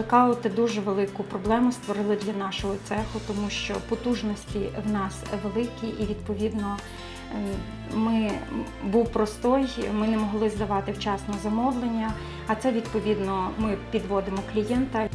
Блекаути дуже велику проблему створили для нашого цеху, тому що потужності в нас великі і відповідно ем, ми був простой, ми не могли здавати вчасно замовлення, а це відповідно ми підводимо клієнта.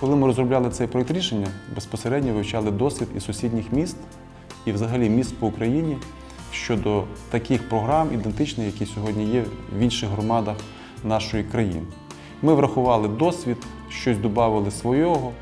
Коли ми розробляли цей проєкт рішення, безпосередньо вивчали досвід і сусідніх міст, і взагалі міст по Україні щодо таких програм, ідентичних, які сьогодні є в інших громадах нашої країни. Ми врахували досвід, щось додали свого.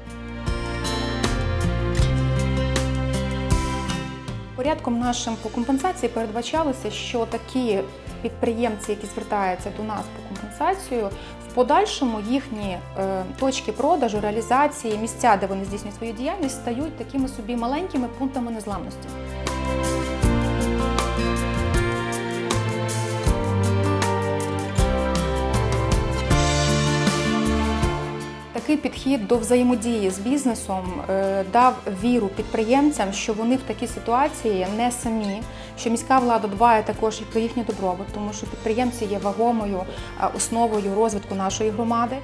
Порядком нашим по компенсації передбачалося, що такі підприємці, які звертаються до нас по компенсацію, подальшому їхні е, точки продажу, реалізації, місця, де вони здійснюють свою діяльність, стають такими собі маленькими пунктами незламності. Такий підхід до взаємодії з бізнесом е, дав віру підприємцям, що вони в такій ситуації не самі, що міська влада дбає також і про їхній добробут, тому що підприємці є вагомою основою розвитку нашої громади.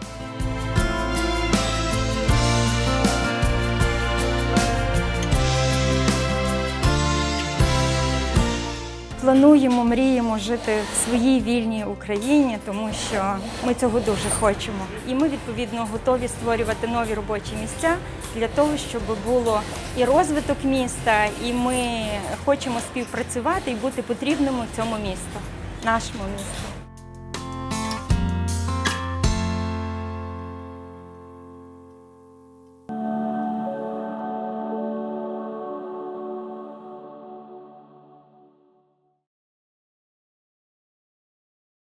Плануємо, мріємо жити в своїй вільній Україні, тому що ми цього дуже хочемо. І ми відповідно готові створювати нові робочі місця для того, щоб було і розвиток міста, і ми хочемо співпрацювати і бути потрібними цьому місту, нашому місту.